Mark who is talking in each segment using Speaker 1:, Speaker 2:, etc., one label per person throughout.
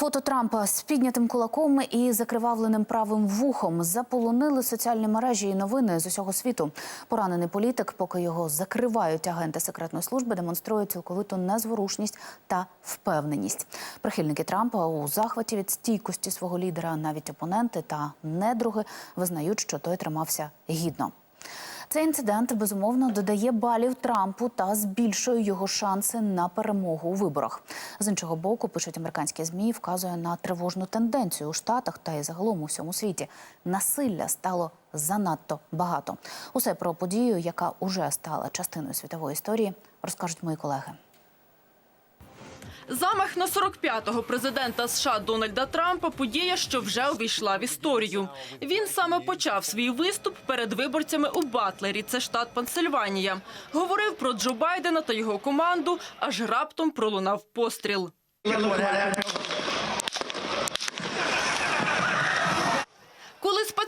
Speaker 1: Фото Трампа з піднятим кулаком і закривавленим правим вухом заполонили соціальні мережі і новини з усього світу. Поранений політик, поки його закривають агенти секретної служби, демонструє цілковиту незворушність та впевненість. Прихильники Трампа у захваті від стійкості свого лідера, навіть опоненти та недруги визнають, що той тримався гідно. Цей інцидент безумовно додає балів Трампу та збільшує його шанси на перемогу у виборах. З іншого боку, пишуть американські змі, вказує на тривожну тенденцію у штатах та й загалом у всьому світі. Насилля стало занадто багато. Усе про подію, яка уже стала частиною світової історії, розкажуть мої колеги.
Speaker 2: Замах на 45-го президента США Дональда Трампа – подія, що вже увійшла в історію. Він саме почав свій виступ перед виборцями у Батлері, це штат Пенсильванія. Говорив про Джо Байдена та його команду, аж раптом пролунав постріл.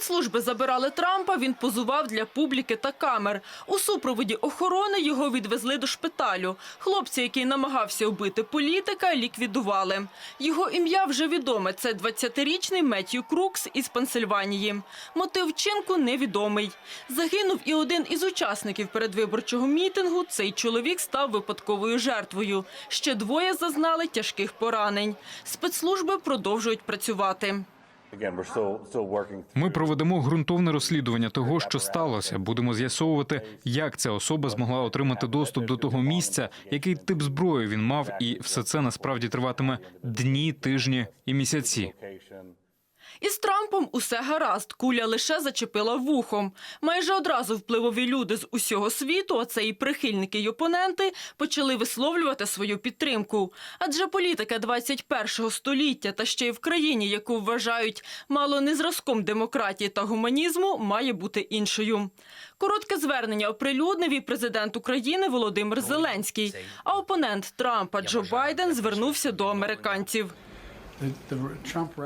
Speaker 2: Спецслужби забирали Трампа, він позував для публіки та камер. У супроводі охорони його відвезли до шпиталю. Хлопці, який намагався убити політика, ліквідували. Його ім'я вже відоме. Це 20-річний Меттью Крукс із Пенсильванії. Мотив вчинку невідомий. Загинув і один із учасників передвиборчого мітингу. Цей чоловік став випадковою жертвою. Ще двоє зазнали тяжких поранень. Спецслужби продовжують працювати.
Speaker 3: Ми проведемо ґрунтовне розслідування того, що сталося. Будемо з'ясовувати, як ця особа змогла отримати доступ до того місця, який тип зброї він мав, і все це насправді триватиме дні, тижні і місяці.
Speaker 2: Із Трампом усе гаразд. Куля лише зачепила вухом. Майже одразу впливові люди з усього світу, а це і прихильники, й опоненти, почали висловлювати свою підтримку. Адже політика 21-го століття та ще й в країні, яку вважають мало не зразком демократії та гуманізму, має бути іншою. Коротке звернення оприлюднив і президент України Володимир Зеленський. А опонент Трампа Джо Байден звернувся до американців.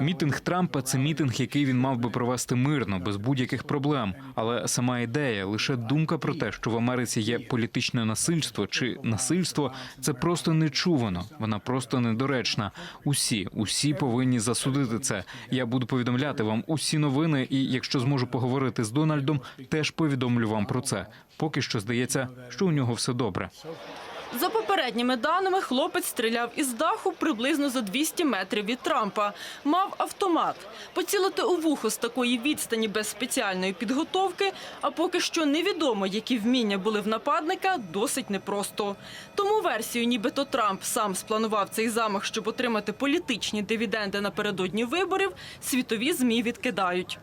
Speaker 3: Мітинг Трампа це мітинг, який він мав би провести мирно, без будь-яких проблем. Але сама ідея, лише думка про те, що в Америці є політичне насильство чи насильство, це просто нечувано. Вона просто недоречна. Усі, усі повинні засудити це. Я буду повідомляти вам усі новини, і якщо зможу поговорити з Дональдом, теж повідомлю вам про це. Поки що здається, що у нього все добре.
Speaker 2: За попередніми даними, хлопець стріляв із даху приблизно за 200 метрів від Трампа. Мав автомат. Поцілити у вухо з такої відстані без спеціальної підготовки, а поки що невідомо, які вміння були в нападника, досить непросто. Тому версію, нібито Трамп сам спланував цей замах, щоб отримати політичні дивіденди напередодні виборів, світові ЗМІ відкидають.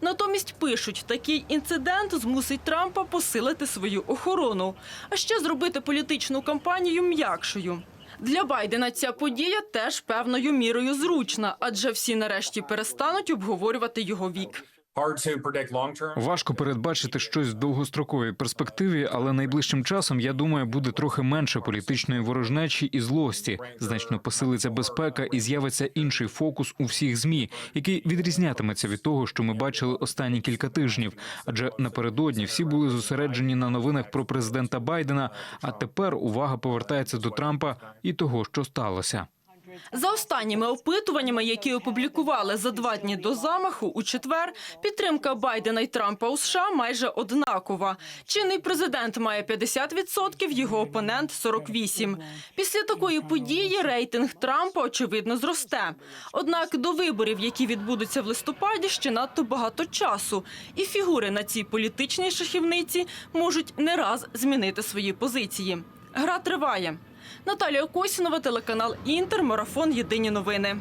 Speaker 2: Натомість пишуть, такий інцидент змусить Трампа посилити свою охорону, а ще зробити політичну кампанію м'якшою. Для Байдена ця подія теж певною мірою зручна, адже всі нарешті перестануть обговорювати його вік.
Speaker 3: Важко передбачити щось в довгостроковій перспективі, але найближчим часом я думаю, буде трохи менше політичної ворожнечі і злості. Значно посилиться безпека і з'явиться інший фокус у всіх змі, який відрізнятиметься від того, що ми бачили останні кілька тижнів. Адже напередодні всі були зосереджені на новинах про президента Байдена. А тепер увага повертається до Трампа і того, що сталося.
Speaker 2: За останніми опитуваннями, які опублікували за два дні до замаху, у четвер підтримка Байдена і Трампа у США майже однакова. Чинний президент має 50%, його опонент 48%. Після такої події рейтинг Трампа очевидно зросте. Однак до виборів, які відбудуться в листопаді, ще надто багато часу, і фігури на цій політичній шахівниці можуть не раз змінити свої позиції. Гра триває. Наталія Косінова, телеканал Інтер, марафон Єдині новини.